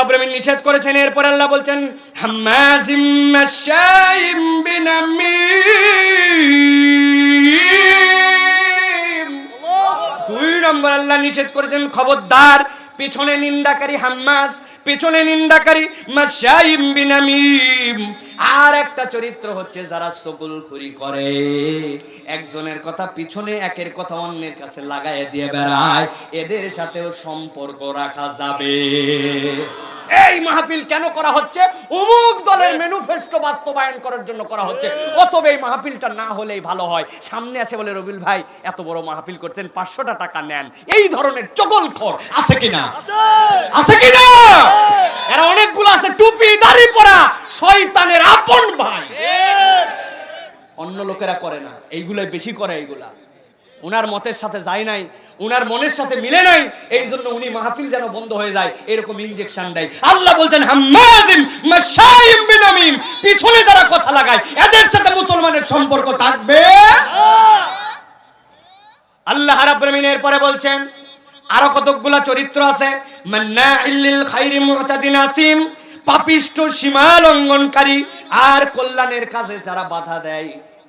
রাব্বুল নিষেধ করেছেন, এরপর আল্লাহ বলছেন, হাম্মাজিম মাশাইম বিনামিম। দুই নম্বর আল্লাহ নিষেধ করেছেন, খবরদার, পিছনে নিন্দাকারী হাম্মাস পিছনে নিন্দাকারী, মাশাইম বিনামিম। আর একটা চরিত্র হচ্ছে যারা সকল খুরি করে। একজনের কথা পিছনে, একের কথা অন্যের কাছে লাগায় দিয়ে বেড়ায়। এদের সাথেও সম্পর্ক রাখা যাবে। এই মাহফিল কেন করা হচ্ছে? অমুক দলের ম্যানিফেস্টো বাস্তবায়ন করার জন্য করা হচ্ছে। অতবে এই মাহফিলটা না হলেই ভালো হয়। সামনে আসে বলে রবিল ভাই এত বড় মাহফিল করছেন পাঁচশোটা টাকা নেন। এই ধরনের চগলখোর আছে কিনা? আছে কিনা? এরা অনেকগুলো আছে টুপি দাড়ি পরা শয়তানের আপন ভাই। অন্য লোকেরা করে না। এইগুলাই বেশি করে এইগুলা। উনার মতের সাথে যায় নাই, উনার মনের সাথে মিলে নাই, এই জন্য উনি মাহফিল যেন বন্ধ হয়ে যায়, এরকম ইনজেকশন দেয়। আল্লাহ বলছেন, হাম্মাজিম বিনামিম, পিছনে যারা কথা লাগায়, এদের সাথে মুসলমানের সম্পর্ক থাকবে। আল্লাহ রাব্বুল আলামিন এরপরে বলছেন, আরও কতকগুলা চরিত্র আছে? মান্নাইল লিল খাইরি মুতাদিন আসিম পাপিষ্ট সীমা লঙ্ঘনকারী আর কল্যাণের কাজে যারা বাধা দেয়।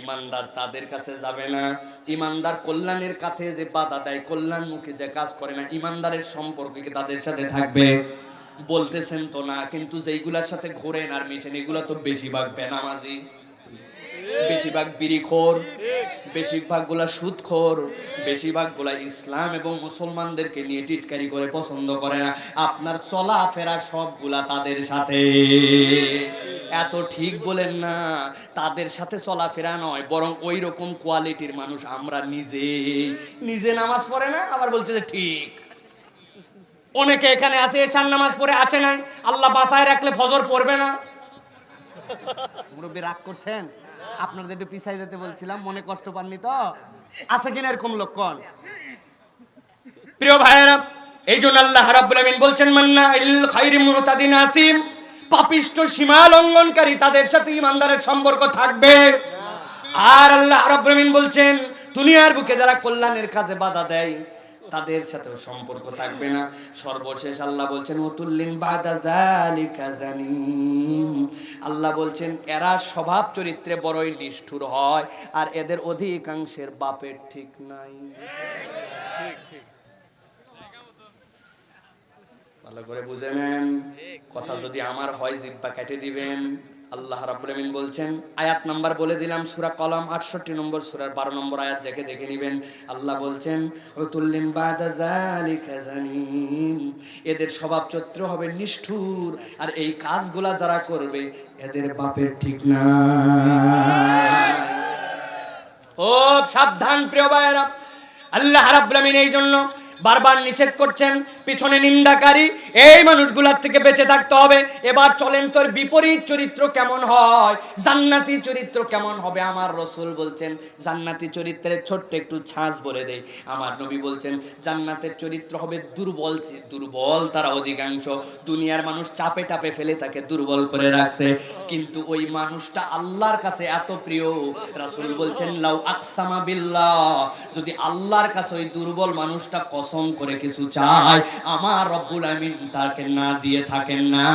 ইমানদার তাদের কাছে যাবে না। ইমানদার কল্যাণের কাছে যে বাধা দেয়, কল্যাণ মুখে যে কাজ করে না, ইমানদারের সম্পর্ক কি তাদের সাথে থাকবে? বলতেছেন তো না, কিন্তু যেইগুলার সাথে ঘোরেন আর মিশেন, এগুলা তো বেশিরভাগ বেনামাজি। বেশিরভাগ বিড়িখোর বেশিরভাগগুলা সুদখোর বেশিরভাগগুলা ইসলাম এবং মুসলমানদেরকে নিয়ে টিটকারি করে পছন্দ করে না। আপনার চলাফেরা সবগুলা তাদের সাথে। এত ঠিক বলেন না, তাদের সাথে চলাফেরা নয়, বরং ওই রকম কোয়ালিটির মানুষ আমরা নিজে। নিজে নামাজ পড়ে না, আবার বলছে যে ঠিক। অনেকে এখানে আসে এশার নামাজ পড়ে আসে নাই, আল্লাহ বাসায় রাখলে ফজর পড়বে না। মুরব্বী রাগ করছেন? আপনাদের একটু পিছাই যেতে বলছিলাম, মনে কষ্ট পাননি তো? আছে কিনা এরকম লক্ষণ? প্রিয় ভাইয়েরা, এই জন্য আল্লাহ রাব্বুল আমিন বলছেন মান্না ইল খাইরি মুতাদিন আসিম পাপিষ্ট সীমা লঙ্ঘনকারী তাদের সাথে ইমানদারের সম্পর্ক থাকবে। আর আল্লাহ রাব্বুল আমিন বলছেন, দুনিয়ার বুকে যারা কল্যাণের কাজে বাধা দেয় তাদের সাথেও সম্পর্ক থাকবে না। সর্বশেষ আল্লাহ বলছেন জানিম। আল্লাহ বলছেন এরা স্বভাব চরিত্রে বড়ই নিষ্ঠুর হয় আর এদের অধিকাংশের বাপের ঠিক নাই। ভালো করে বুঝে নেন। কথা যদি আমার হয় জিব্বা কেটে দিবেন। আল্লাহ রাব্বুল বলছেন, আয়াত নাম্বার বলে দিলাম, সূরা কলম 68 নম্বর, সূরার 12 নম্বর আয়াত দেখে দেখে নেবেন। আল্লাহ বলছেন এদের স্বভাব চরিত্র হবে নিষ্ঠুর, আর এই কাজগুলা যারা করবে, এদের বাপের ঠিক না। ও সাবধান প্রিয় ভাইয়েরা, আল্লাহ রাব্বুল এই জন্য বারবার নিষেধ করছেন, পিছনে নিন্দাকারী, এই মানুষগুলার থেকে বেঁচে থাকতে হবে। এবার চলেন তোর বিপরীত চরিত্র কেমন হয়? জান্নাতি চরিত্র কেমন হবে? আমার রসুল বলছেন, জান্নাতি চরিত্রের ছোট্ট একটু ছাঁচ বলে দেই। আমার নবী বলছেন, জান্নাতের চরিত্র হবে দুর্বল দুর্বল তারা অধিকাংশ। দুনিয়ার মানুষ চাপে টাপে ফেলে তাকে দুর্বল করে রাখছে। কিন্তু ওই মানুষটা আল্লাহর কাছে এত প্রিয়। রাসূল বলছেন, লাউ আকসামা বিল্লাহ। যদি আল্লাহর কাছে ওই দুর্বল মানুষটা কসম করে কিছু চায় আমার রব্বুল আমিন তাকে না দিয়ে থাকেন না।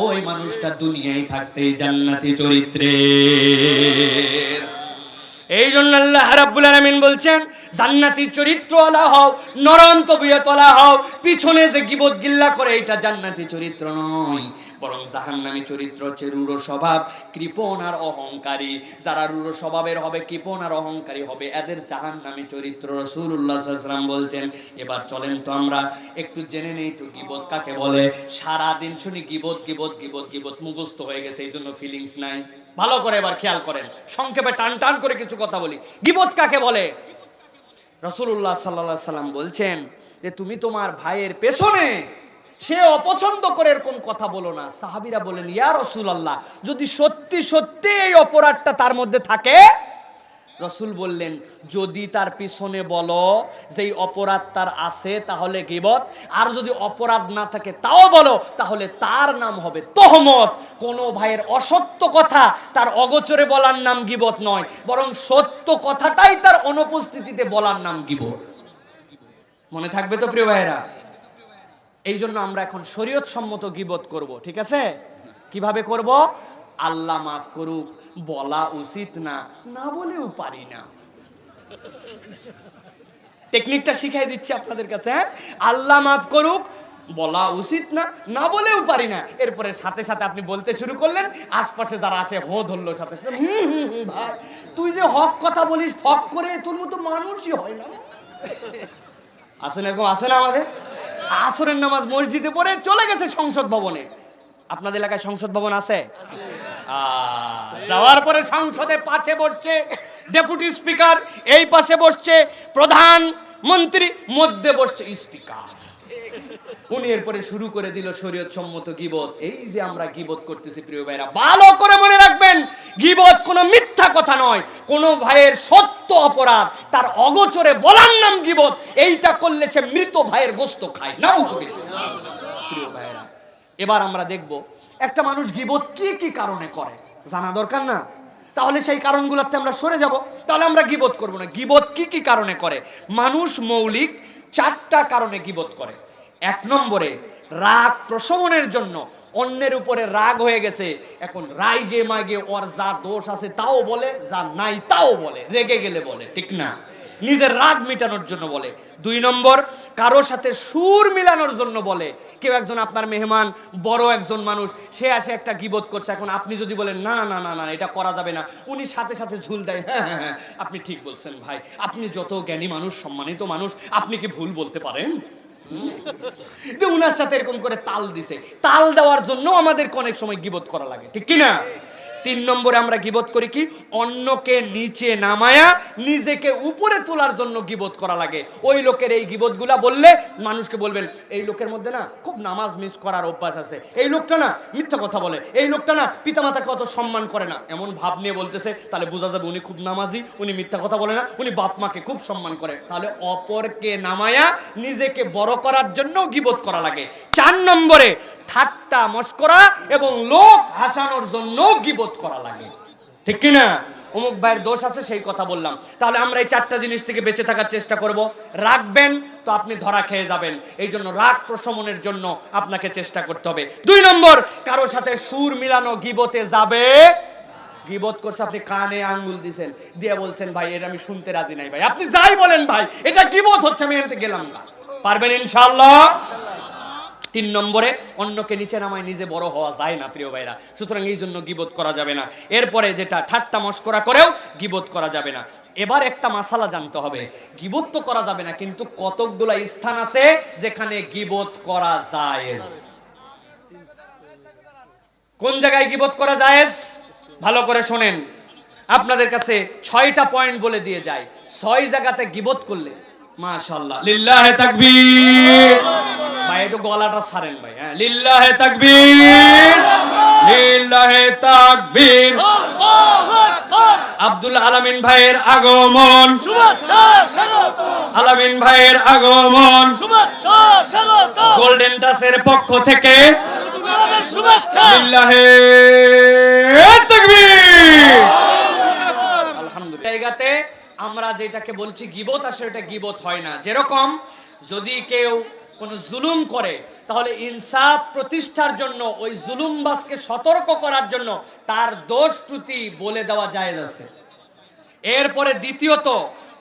ওই মানুষটা দুনিয়ায় থাকতেই জান্নাতি চরিত্রে। এই জন্য আল্লাহ রাব্বুল আলামিন বলছেন, জান্নাতি চরিত্রওয়ালা হও, নরম তবিয়তলা হও, পিছনে যে গিবত গিল্লা করে, এটা জান্নাতি চরিত্র নয়। বরং জাহান্নামী চরিত্র হচ্ছে রূঢ় স্বভাব, কৃপণ আর অহংকারী। যারা রূঢ় স্বভাবের হবে, কৃপণ আর অহংকারী হবে, এদের জাহান্নামী চরিত্র সাল্লাল্লাহু বলছেন। এবার চলেন তো আমরা একটু জেনে নেই তো গিবত কাকে বলে। সারা দিন শুনি গিবত গিবত গিবত গিবত, মুখস্থ হয়ে গেছে এই জন্য ফিলিংস নাই। ভালো করে এবার খেয়াল করেন। সংক্ষেপে টান টান করে কিছু কথা বলি। গিবত কাকে বলে? রসুল্লাহ সাল্লা সাল্লাম বলছেন যে, তুমি তোমার ভাইয়ের পেছনে সে অপছন্দ করে এরকম কথা বলো না। সাহাবিরা বলেন ইয়া রসুল আল্লাহ যদি সত্যি সত্যি এই অপরাধটা তার মধ্যে থাকে? রসুল বললেন, যদি তার পিছনে বলো যেই অপরাধ তার আছে, তাহলে গিবত, আর যদি অপরাধ না থাকে তাও বলো, তাহলে তার নাম হবে তহমত। কোনো ভাইয়ের অসত্য কথা তার অগোচরে বলার নাম গিবত নয়, বরং সত্য কথাটাই তার অনুপস্থিতিতে বলার নাম গিবত। মনে থাকবে তো প্রিয় ভাইয়েরা? এই জন্য আমরা এখন শরীয়ত সম্মত গিবত করব, ঠিক আছে? কীভাবে করব? আল্লাহ মাফ করুক, বলা উচিত না না বলেও পারি না। টেকনিকটা শিখাই দিচ্ছি আপনাদের কাছে হ্যাঁ? আল্লাহ মাফ করুক, বলা উচিত না না বলেও পারি না। এরপরে সাথে সাথে আপনি বলতে শুরু করলেন, আশপাশে যারা আসে হো ধরলো সাথে সাথে, হুম হুম হুম, ভাই, তুই যে হক কথা বলিস ফক করে তোর মতো মানুষই হয় না। আসেন এরকম আসে না আমাদের? আসরের নামাজ মসজিদে পড়ে চলে গেছে সংসদ ভবনে। আপনাদের এলাকায় সংসদ ভবন আছে? যাওয়ার পরে সংসদে পাশে বসছে ডেপুটি স্পিকার, এই পাশে বসছে প্রধান মন্ত্রী, মধ্যে বসছে স্পিকার। উনি এরপরে শুরু করে দিল শরীয়ত সম্মত গিবত। এই যে আমরা গিবত করতেছি, প্রিয় ভাইরা ভালো করে মনে রাখবেন, গিবত কোনো মিথ্যা কথা নয়। কোন ভাইয়ের সত্য অপরাধ, তার অগোচরে বলার নাম গিবত, এইটা করলে সে মৃত ভাইয়ের গোস্ত খায়। না প্রিয় ভাইরা এবার আমরা দেখব, একটা মানুষ গিবত কি কি কারণে করে? জানা দরকার না? তাহলে সেই কারণগুলোতে আমরা সরে যাব। তাহলে আমরা গিবত করব না। গিবত কি কি কারণে করে? মানুষ মৌলিক চারটা কারণে গিবত করে। এক নম্বরে রাগ প্রশমনের জন্য। অন্যের উপরে রাগ হয়ে গেছে। এখন রাইগে মাগে ওর যা দোষ আছে তাও বলে, যা নাই তাও বলে, রেগে গেলে বলে, ঠিক না? নিজের রাগ মেটানোর জন্য বলে। দুই নম্বর কারোর সাথে সুর মিলানোর জন্য বলে। কেউ একজন আপনার মেহমান, বড় একজন মানুষ, সে আসে একটা গিবত করছে। এখন আপনি যদি বলেন, না না না না, এটা করা যাবে না। উনি সাথে সাথে ঝুল দেয় হ্যাঁ হ্যাঁ হ্যাঁ আপনি ঠিক বলছেন ভাই। আপনি যত জ্ঞানী মানুষ, সম্মানিত মানুষ, আপনি কি ভুল বলতে পারেন? উনার সাথে এরকম করে তাল দিছে। তাল দেওয়ার জন্য আমাদের অনেক সময় গিবত করা লাগে। ঠিক কি না তিন নম্বরে আমরা গিবত করি কি? অন্যকে নিচে নামায়া নিজেকে উপরে তোলার জন্য গিবত করা লাগে। ওই লোকের এই গিবতগুলা বললে মানুষকে বলবেন, এই লোকের মধ্যে না খুব নামাজ মিস করার অভ্যাস আছে। এই লোকটা না মিথ্যা কথা বলে। এই লোকটা না পিতামাতাকে অত সম্মান করে না। এমন ভাব নিয়ে বলতেছে, তাহলে বোঝা যাবে উনি খুব নামাজি, উনি মিথ্যা কথা বলে না, উনি বাপ মাকে খুব সম্মান করে। তাহলে অপরকে নামায়া নিজেকে বড় করার জন্য গিবত করা লাগে। চার নম্বরে ঠাট্টা মস্করা এবং লোক হাসানোর জন্য গিবত করা লাগে। ঠিক কি না অমুক ভাইয়ের দোষ আছে, সেই কথা বললাম। তাহলে আমরা এই চারটা জিনিস থেকে বেঁচে থাকার চেষ্টা করব। রাখবেন, তো আপনি ধরা খেয়ে যাবেন। এই জন্য রাগ প্রশমনের জন্য আপনাকে চেষ্টা করতে হবে। দুই নম্বর, কারোর সাথে সুর মিলানো গিবতে যাবে? গিবত করছে, আপনি কানে আঙ্গুল দিছেন। দিয়ে বলছেন, ভাই, এটা আমি শুনতে রাজি নাই, ভাই। আপনি যাই বলেন, ভাই, এটা গিবত হচ্ছে, আমি থেকে গেলাম না পারবেন ইনশাআল্লাহ? তিন নম্বরে, অন্যকে নিচে নামায় নিজে বড় হওয়া যায় না, প্রিয় ভাইরা। সুতরাং এই জন্য গিবোধ করা যাবে না। এরপরে যেটা, ঠাট্টা মস্করা করেও গিবোধ করা যাবে না। এবার একটা মাসালা জানতে হবে। গিবোধ তো করা যাবে না, কিন্তু কতকগুলা স্থান আছে যেখানে গিবোধ করা যায় কোন জায়গায় গিবোধ করা যায় ভালো করে শোনেন। আপনাদের কাছে ছয়টা পয়েন্ট বলে দিয়ে যায় ছয় জায়গাতে গিবোধ করলে, মাশাআল্লাহ, লিল্লাহে তাকবীর। ভাই একটু গলাটা ছাড়েন ভাই হ্যাঁ। লিল্লাহে তাকবীর লিল্লাহে তাকবীর। আব্দুল আলামিন ভাইয়ের আগমন। আলামিন ভাইয়ের আগমন। গোল্ডেন টাসের পক্ষ থেকে লিল্লাহে তাকবীর। আলহামদুলিল্লাহ। জায়গাতে আমরা যেটাকে বলছি গিবত আসলে এটা গিবত হয় না। যেরকম যদি কেউ কোনো জুলুম করে, তাহলে ইনসাফ প্রতিষ্ঠার জন্য, ওই জুলুমবাজকে সতর্ক করার জন্য তার দোষ ত্রুটি বলে দেওয়া জায়েজ আছে। এরপরে দ্বিতীয়ত,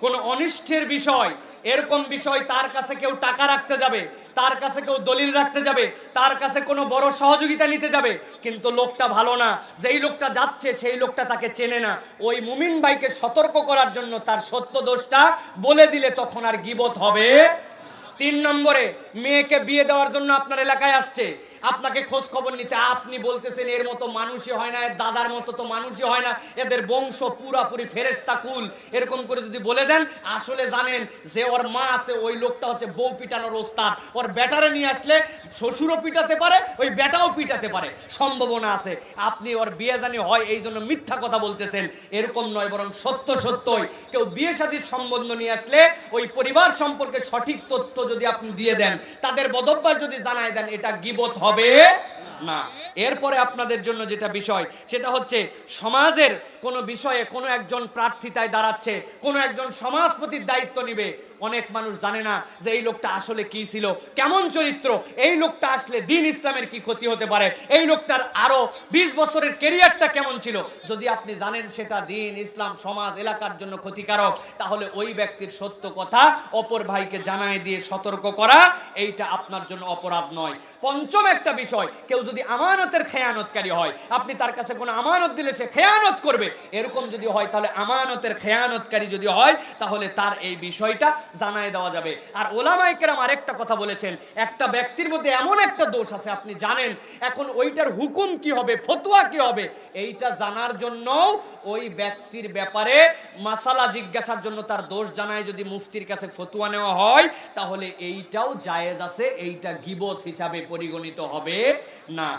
কোনো অনিষ্টের বিষয়, এরকম বিষয় তার কাছে কেউ টাকা রাখতে যাবে, তার কাছে কেউ দলিল রাখতে যাবে, তার কাছে কোনো বড় সহযোগিতা নিতে যাবে, কিন্তু লোকটা ভালো না, যেই লোকটা যাচ্ছে সেই লোকটা তাকে চেনে না। ওই মুমিন ভাইকে সতর্ক করার জন্য তার সত্য দোষটা বলে দিলে তখন আর গিবত হবে তিন নম্বরে মেয়েকে বিয়ে দেওয়ার জন্য আপনার এলাকায় আসছে। আপনাকে খোঁজ খবর নিতে, আপনি বলতেছেন এর মতো মানুষই হয় না, এর দাদার মতো তো মানুষই হয় না, এদের বংশ পুরাপুরি ফেরেস্তা কুল। এরকম করে যদি বলে দেন, আসলে জানেন যে ওর মা আছে, ওই লোকটা হচ্ছে বউ পিটানোর ওস্তাদ। ওর বেটারে নিয়ে আসলে শ্বশুরও পিটাতে পারে, ওই বেটাও পিটাতে পারে। সম্ভাবনা আছে। আপনি ওর বিয়ে জানি হয়, এই জন্য মিথ্যা কথা বলতেছেন। এরকম নয়, বরং সত্য সত্যই। কেউ বিয়ে সাথীর সম্বন্ধ নিয়ে আসলে ওই পরিবার সম্পর্কে সঠিক তথ্য যদি আপনি দিয়ে দেন, তাদের বদভ্যাস যদি জানায় দেন, এটা গিবত হবে। না। এরপরে আপনাদের জন্য যেটা বিষয় সেটা হচ্ছে সমাজের কোনো বিষয়ে কোনো একজন প্রার্থিতায় দাঁড়াচ্ছে, কোনো একজন সমাজপতির দায়িত্ব নিবে। অনেক মানুষ জানে না যে এই লোকটা আসলে কি ছিল, কেমন চরিত্র, এই লোকটা আসলে দিন ইসলামের কি ক্ষতি হতে পারে, এই লোকটার আরও বিশ বছরের কেরিয়ারটা কেমন ছিল। যদি আপনি জানেন সেটা দিন ইসলাম সমাজ এলাকার জন্য ক্ষতিকারক, তাহলে ওই ব্যক্তির সত্য কথা অপর ভাইকে জানায় দিয়ে সতর্ক করা, এইটা আপনার জন্য অপরাধ নয়। পঞ্চম একটা বিষয়, কেউ যদি আমানতের খেয়ানতকারী হয়, আপনি তার কাছে কোনো আমানত দিলে সে খেয়ানত করবে এরকম যদি হয়, তাহলে আমানতের খেয়ানতকারী যদি হয়, তাহলে তার এই বিষয়টা জানায় দেওয়া যাবে। আর ওলামাই কেরাম আরেকটা কথা বলেছেন, একটা ব্যক্তির মধ্যে এমন একটা দোষ আছে, আপনি জানেন, এখন ওইটার হুকুম কি হবে, ফতুয়া কি হবে, এইটা জানার জন্য ওই ব্যক্তির ব্যাপারে মাসালা জিজ্ঞাসার জন্য তার দোষ জানায়, যদি মুফতির কাছে ফতুয়া নেওয়া হয়, তাহলে এইটাও জায়েজ আছে, এইটা গিবত হিসাবে পরিগণিত হবে না।